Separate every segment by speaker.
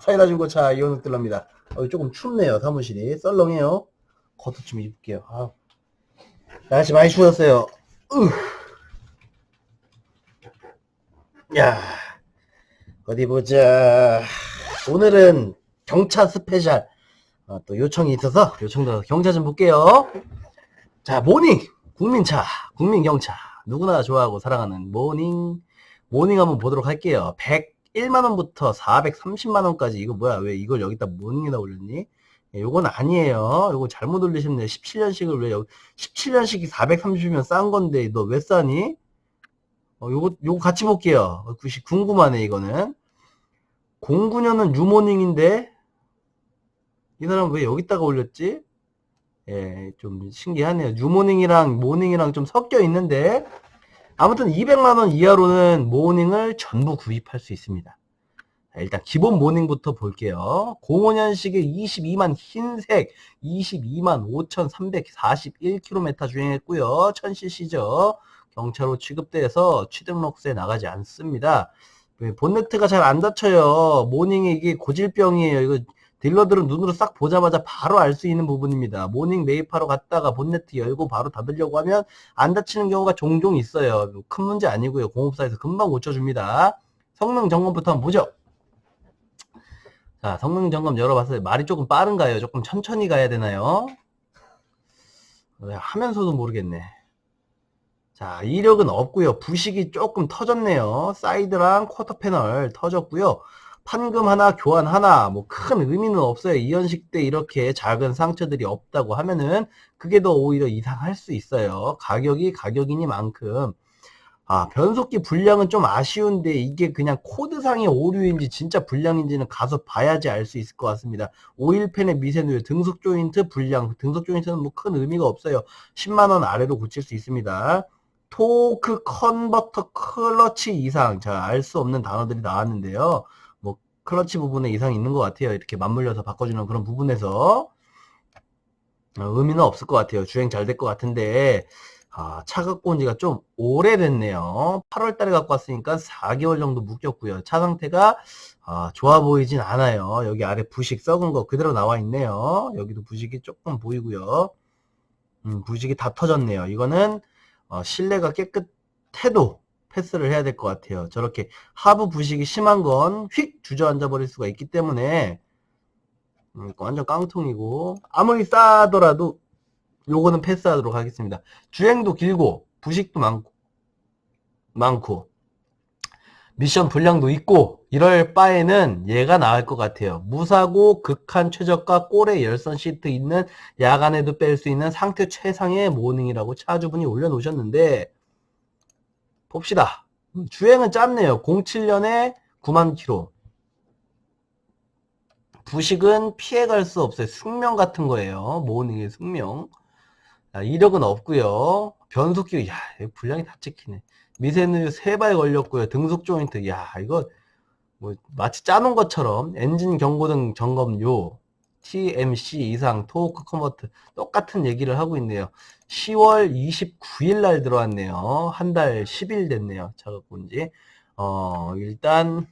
Speaker 1: 사이다 중고차 이온욱 들럽니다. 어, 조금 춥네요, 사무실이. 썰렁해요. 겉옷 좀 입을게요. 아. 날씨 많이 추웠어요. 으. 야, 어디 보자. 오늘은 경차 스페셜. 어, 또 요청이 있어서 요청 들어서 경차 좀 볼게요. 자, 모닝! 국민차, 국민경차. 누구나 좋아하고 사랑하는 모닝, 모닝 한번 보도록 할게요. 101만원부터 430만원까지. 이거 뭐야? 왜 이걸 여기다 모닝에다 올렸니? 예, 요건 아니에요. 요거 잘못 올리셨네. 17년식을 왜 여기, 17년식이 430이면 싼 건데, 너 왜 싸니? 어, 요거, 요거 같이 볼게요. 어, 궁금하네, 이거는. 09년은 뉴모닝인데, 이 사람 왜 여기다가 올렸지? 예, 좀 신기하네요. 뉴모닝이랑 모닝이랑 좀 섞여 있는데, 아무튼 200만원 이하로는 모닝을 전부 구입할 수 있습니다. 자, 일단 기본 모닝부터 볼게요. 05년식에 22만 흰색 22만 5,341km 주행했고요. 1000cc죠. 경차로 취급돼서 취등록세 나가지 않습니다. 네, 본네트가 잘 안 닫혀요. 모닝이 이게 고질병이에요. 이거 딜러들은 눈으로 싹 보자마자 바로 알 수 있는 부분입니다. 모닝 매입하러 갔다가 본네트 열고 바로 닫으려고 하면 안 닫히는 경우가 종종 있어요. 큰 문제 아니고요. 공업사에서 금방 고쳐줍니다. 성능 점검부터 한번 보죠. 자, 성능 점검 열어봤어요. 말이 조금 빠른가요? 조금 천천히 가야 되나요? 왜 하면서도 모르겠네. 자, 이력은 없고요. 부식이 조금 터졌네요. 사이드랑 쿼터 패널 터졌고요. 판금 하나, 교환 하나, 뭐 큰 의미는 없어요. 이연식 때 이렇게 작은 상처들이 없다고 하면은 그게 더 오히려 이상할 수 있어요. 가격이 가격이니만큼. 아, 변속기 불량은 좀 아쉬운데 이게 그냥 코드상의 오류인지 진짜 불량인지는 가서 봐야지 알 수 있을 것 같습니다. 오일팬의 미세누유, 등속 조인트 불량, 등속 조인트는 뭐 큰 의미가 없어요. 10만원 아래로 고칠 수 있습니다. 토크 컨버터 클러치 이상, 자, 알수 없는 단어들이 나왔는데요. 뭐, 클러치 부분에 이상이 있는 것 같아요. 이렇게 맞물려서 바꿔주는 그런 부분에서. 어, 의미는 없을 것 같아요. 주행 잘 될 것 같은데, 아, 차 갖고 온 지가 좀 오래됐네요. 8월 달에 갖고 왔으니까 4개월 정도 묶였고요. 차 상태가 아, 좋아 보이진 않아요. 여기 아래 부식 썩은 거 그대로 나와 있네요. 여기도 부식이 조금 보이고요. 음, 부식이 다 터졌네요. 이거는 어, 실내가 깨끗해도 패스를 해야 될 것 같아요. 저렇게 하부 부식이 심한 건 휙 주저앉아 버릴 수가 있기 때문에 음, 완전 깡통이고 아무리 싸더라도 요거는 패스하도록 하겠습니다. 주행도 길고 부식도 많고 많고 미션 분량도 있고 이럴 바에는 얘가 나을 것 같아요. 무사고 극한 최저가 꼴에 열선 시트 있는 야간에도 뺄 수 있는 상태 최상의 모닝이라고 차주분이 올려놓으셨는데 봅시다. 음, 주행은 짧네요. 07년에 9만 킬로. 부식은 피해갈 수 없어요. 숙명 같은 거예요. 모닝의 숙명. 자, 이력은 없고요. 변속기, 야, 분량이 다 찍히네. 미세누유 세발 걸렸고요. 등속 조인트, 야, 이거 뭐 마치 짜놓은 것처럼 엔진 경고등 점검 요, TMC 이상 토크 컨버트 똑같은 얘기를 하고 있네요. 10월 29일 날 들어왔네요. 한 달 10일 됐네요. 차 갖고 온지. 어, 일단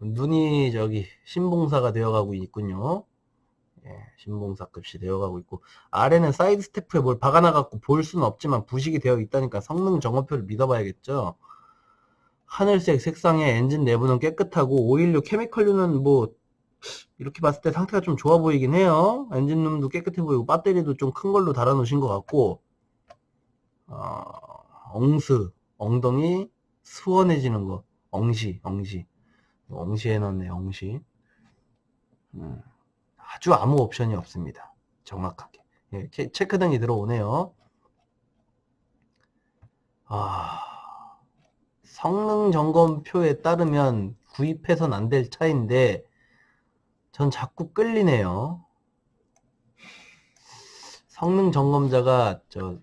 Speaker 1: 눈이 저기 신봉사가 되어가고 있군요. 예, 신봉사급시 되어가고 있고 아래는 사이드 스태프에 뭘 박아놔갖고 볼 수는 없지만 부식이 되어 있다니까 성능 정어표를 믿어봐야겠죠. 하늘색 색상의 엔진 내부는 깨끗하고 오일류 케미컬류는 뭐 이렇게 봤을 때 상태가 좀 좋아 보이긴 해요. 엔진룸도 깨끗해 보이고 배터리도 좀 큰 걸로 달아놓으신 것 같고 어, 엉스 엉덩이 수원해지는 거 엉시 엉시 엉시 해 놨네 엉시 음. 아주 아무 옵션이 없습니다. 정확하게. 예, 체- 체크등이 들어오네요. 아, 성능 점검표에 따르면 구입해선 안 될 차인데, 전 자꾸 끌리네요. 성능 점검자가 저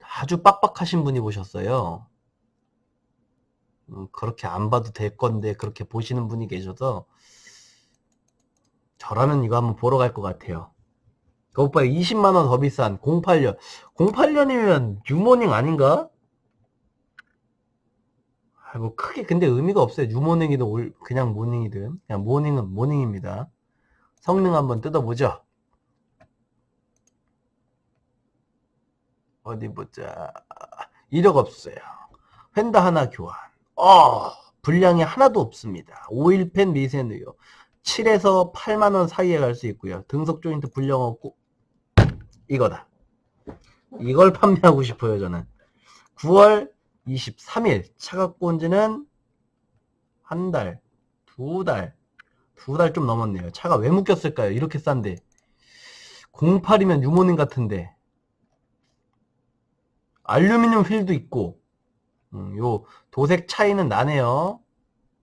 Speaker 1: 아주 빡빡하신 분이 보셨어요. 음, 그렇게 안 봐도 될 건데, 그렇게 보시는 분이 계셔서, 저라면 이거 한번 보러 갈 것 같아요. 그것보다 20만원 더 비싼 08년. 08년이면 뉴모닝 아닌가? 아, 뭐 크게 근데 의미가 없어요. 뉴모닝이든 올- 그냥 모닝이든. 그냥 모닝은 모닝입니다. 성능 한번 뜯어보죠. 어디 보자. 이력 없어요. 휀다 하나 교환. 어, 분량이 하나도 없습니다. 5일펜 미세누요. 7에서 8만원 사이에 갈 수 있고요. 등속 조인트 분량 없고, 이거다. 이걸 판매하고 싶어요, 저는. 9월 23일. 차 갖고 온 지는 한 달, 두 달, 두 달 좀 넘었네요. 차가 왜 묶였을까요? 이렇게 싼데. 08이면 유모닝 같은데. 알루미늄 휠도 있고, 음, 요 도색 차이는 나네요.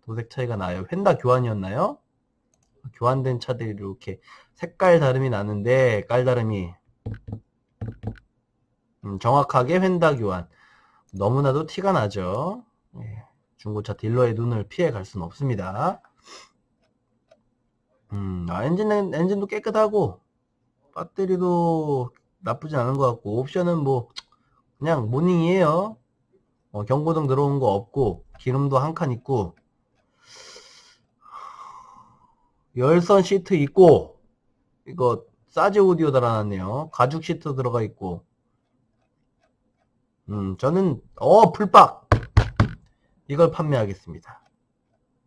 Speaker 1: 도색 차이가 나요. 휀다 교환이었나요? 교환된 차들이 이렇게 색깔 다름이 나는데 깔 다름이 음, 정확하게 휀다 교환. 너무나도 티가 나죠. 예, 중고차 딜러의 눈을 피해 갈 수는 없습니다. 음, 아, 엔진은, 엔진도 깨끗하고, 배터리도 나쁘진 않은 것 같고, 옵션은 뭐, 그냥 모닝이에요. 어, 경고등 들어온 거 없고, 기름도 한 칸 있고, 열선 시트 있고, 이거, 사지 오디오 달아놨네요. 가죽 시트 들어가 있고, 음, 저는, 어, 풀박! 이걸 판매하겠습니다.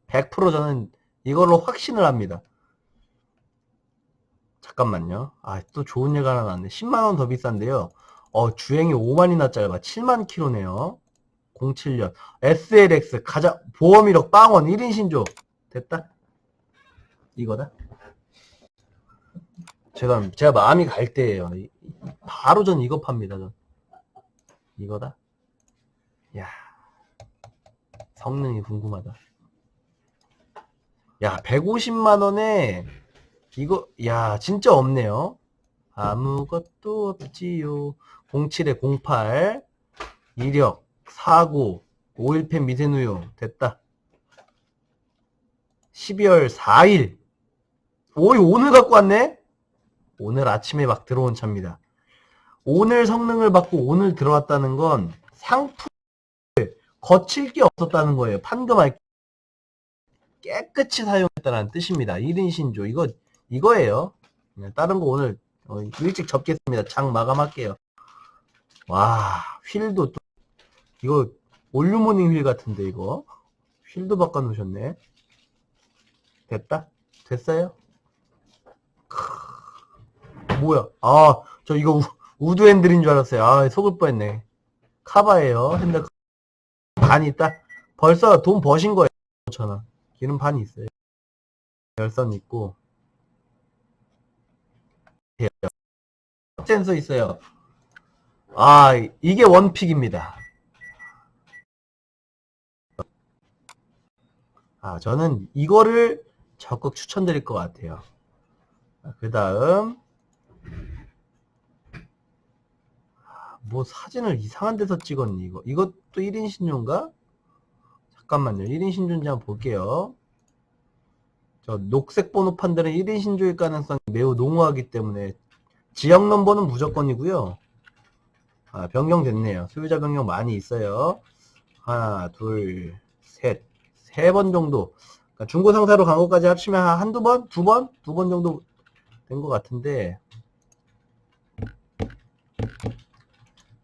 Speaker 1: 100% 저는 이걸로 확신을 합니다. 잠깐만요. 아, 또 좋은 예가 하나 나왔네. 10만원 더 비싼데요. 어, 주행이 5만이나 짧아. 7만 킬로네요. 07년. SLX 가자, 보험 1억 빵원 1인 신조. 됐다. 이거다. 제가, 제가 마음이 갈 때예요. 이- 바로 전 이거 팝니다, 전. 이거다. 야 성능이 궁금하다. 야, 150만원에, 이거, 야, 진짜 없네요. 아무것도 없지요. 07에 08, 이력, 사고, 5일펜 미세누요. 됐다. 12월 4일. 오이, 오늘 갖고 왔네? 오늘 아침에 막 들어온 차입니다. 오늘 성능을 받고 오늘 들어왔다는 건 상품 거칠 게 없었다는 거예요. 판금할 깨끗이 사용했다는 뜻입니다. 1인 신조. 이거, 이거예요. 네, 다른 거 오늘 어, 일찍 접겠습니다. 장 마감할게요. 와, 휠도 또, 이거 올류모닝 휠 같은데, 이거. 휠도 바꿔 놓으셨네. 됐다? 됐어요? 크, 뭐야. 아, 저 이거 우, 우드 핸들인 줄 알았어요. 아, 속을 뻔했네. 카바예요. 핸들 반이 있다. 벌써 돈 버신 거예요. 5천원. 기름 반이 있어요. 열선 있고. 센서 있어요. 아, 이게 원픽입니다. 아, 저는 이거를 적극 추천드릴 것 같아요. 그 다음, 뭐 사진을 이상한 데서 찍었니, 이거. 이것도 1인 신조인가? 잠깐만요. 1인 신조인지 한번 볼게요. 저 녹색 번호판들은 1인 신조일 가능성이 매우 농후하기 때문에 지역 넘버는 무조건이고요. 아, 변경됐네요. 소유자 변경 많이 있어요. 하나, 둘, 셋, 세 번 정도. 그러니까 중고 상사로 간 것까지 합치면 한 한두 번? 두 번? 두 번 정도 된 것 같은데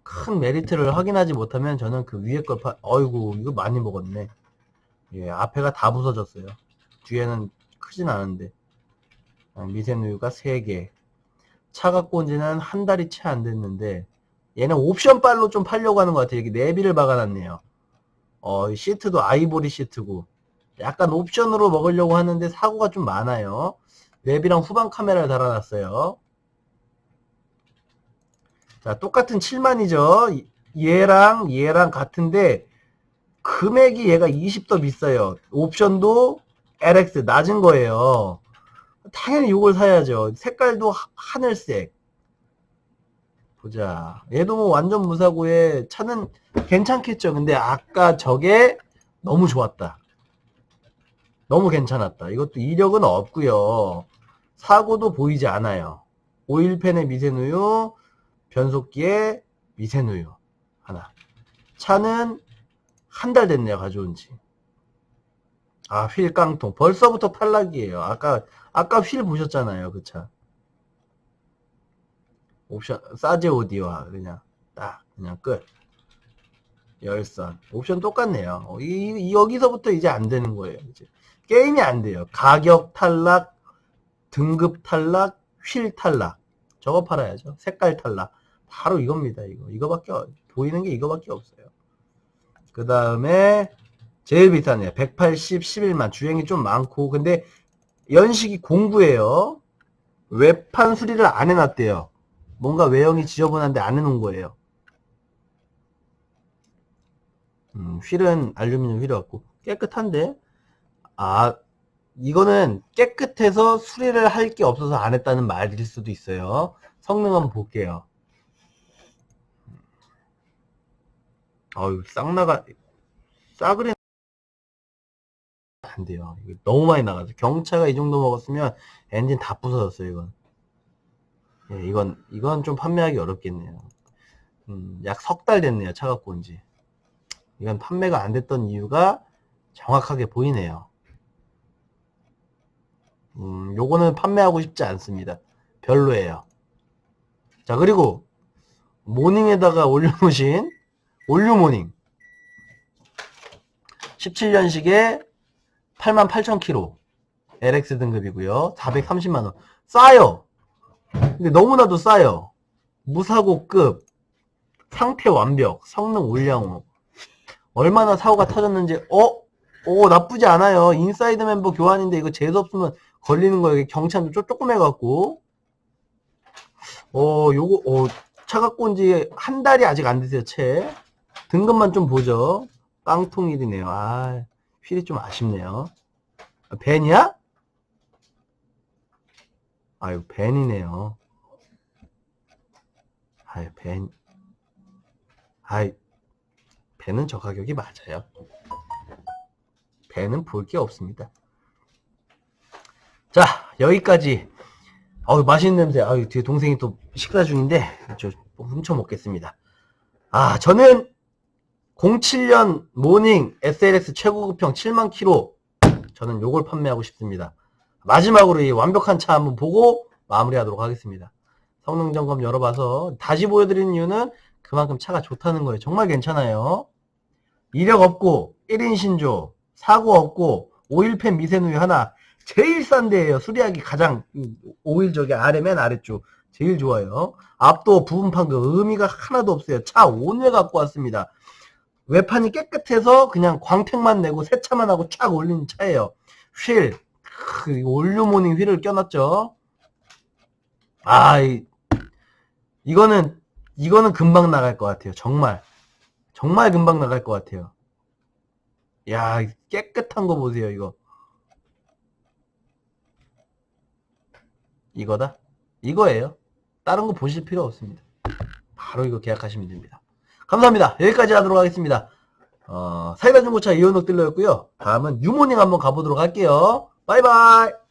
Speaker 1: 큰 메리트를 확인하지 못하면 저는 그 위에 걸 파, 어이구, 이거 많이 먹었네. 예, 앞에가 다 부서졌어요. 뒤에는 크진 않은데. 아, 미세누유가 3개. 차 갖고 온 지는 한 달이 채 안 됐는데, 얘는 옵션 빨로 좀 팔려고 하는 것 같아요. 이렇게 내비를 박아놨네요. 어, 이 시트도 아이보리 시트고, 약간 옵션으로 먹으려고 하는데 사고가 좀 많아요. 내비랑 후방 카메라를 달아놨어요. 자, 똑같은 7만이죠. 얘랑 얘랑 같은데 금액이 얘가 20 더 비싸요. 옵션도 LX 낮은 거예요. 당연히 이걸 사야죠. 색깔도 하- 하늘색. 보자. 얘도 뭐 완전 무사고에 차는 괜찮겠죠. 근데 아까 저게 너무 좋았다. 너무 괜찮았다. 이것도 이력은 없고요. 사고도 보이지 않아요. 오일팬의 미세누유, 변속기에 미세누유 하나. 차는 한 달 됐네요, 가져온 지. 아, 휠 깡통. 벌써부터 탈락이에요. 아까, 아까 휠 보셨잖아요. 그 차. 옵션, 사제 오디오와 그냥, 딱, 그냥 끝. 열선. 옵션 똑같네요. 어, 이, 이- 여기서부터 이제 안 되는 거예요. 이제. 게임이 안 돼요. 가격 탈락, 등급 탈락, 휠 탈락. 저거 팔아야죠. 색깔 탈락. 바로 이겁니다. 이거. 이거밖에, 어- 보이는 게 이거밖에 없어요. 그 다음에, 제일 비싸네요. 180, 11만. 주행이 좀 많고. 근데 연식이 공구예요. 외판 수리를 안 해놨대요. 뭔가 외형이 지저분한데 안 해놓은 거예요. 음, 휠은 알루미늄 휠이었고 깨끗한데 아 이거는 깨끗해서 수리를 할 게 없어서 안 했다는 말일 수도 있어요. 성능 한번 볼게요. 어유 쌍나가 싸그리 안 돼요. 이거 너무 많이 나가서 경차가 이 정도 먹었으면 엔진 다 부서졌어요. 이건. 예, 이건 이건 좀 판매하기 어렵겠네요. 음, 약 석 달 됐네요. 차 갖고 온 지. 이건 판매가 안 됐던 이유가 정확하게 보이네요. 음, 요거는 판매하고 싶지 않습니다. 별로예요. 자, 그리고 모닝에다가 올려놓으신 올류모닝 17년식에 88,000km LX 등급이고요. 430만원. 싸요! 근데 너무나도 싸요. 무사고급, 상태 완벽, 성능 올량호. 얼마나 사고가 터졌는지, 어? 오, 나쁘지 않아요. 인사이드 멤버 교환인데 이거 재수 없으면 걸리는 거예요. 경차도 쪼- 조그매갖고. 어, 요거, 어, 차 갖고 온 지 한 달이 아직 안 됐어요, 채. 등급만 좀 보죠. 깡통일이네요. 아, 휠이 좀 아쉽네요. 아, 벤이야? 아유, 벤이네요. 아유, 벤. 아이, 벤은 저 가격이 맞아요. 벤은 볼게 없습니다. 자, 여기까지. 어우, 맛있는 냄새. 아유, 뒤에 동생이 또 식사 중인데, 저 훔쳐 먹겠습니다. 아, 저는 07년 모닝 SLS 최고급형 7만 킬로. 저는 요걸 판매하고 싶습니다. 마지막으로 이 완벽한 차 한번 보고 마무리하도록 하겠습니다. 성능 점검 열어봐서 다시 보여드리는 이유는 그만큼 차가 좋다는 거예요. 정말 괜찮아요. 이력 없고 1인 신조, 사고 없고 오일팬 미세누이 하나 제일 싼 데예요. 수리하기 가장 음, 오일 저기 아래 맨 아래쪽 제일 좋아요. 앞도 부분 판그 의미가 하나도 없어요. 차 온외 갖고 왔습니다. 외판이 깨끗해서 그냥 광택만 내고 세차만 하고 쫙 올린 차예요. 휠, 크, 올류모닝 휠을 껴놨죠. 아, 이, 이거는 이거는 금방 나갈 것 같아요. 정말 정말 금방 나갈 것 같아요. 야, 이 깨끗한 거 보세요, 이거. 이거다? 이거예요. 다른 거 보실 필요 없습니다. 바로 이거 계약하시면 됩니다. 감사합니다. 여기까지 하도록 하겠습니다. 어, 사이다 중고차 이현욱 딜러였고요. 다음은 유모닝 한번 가보도록 할게요. 바이바이!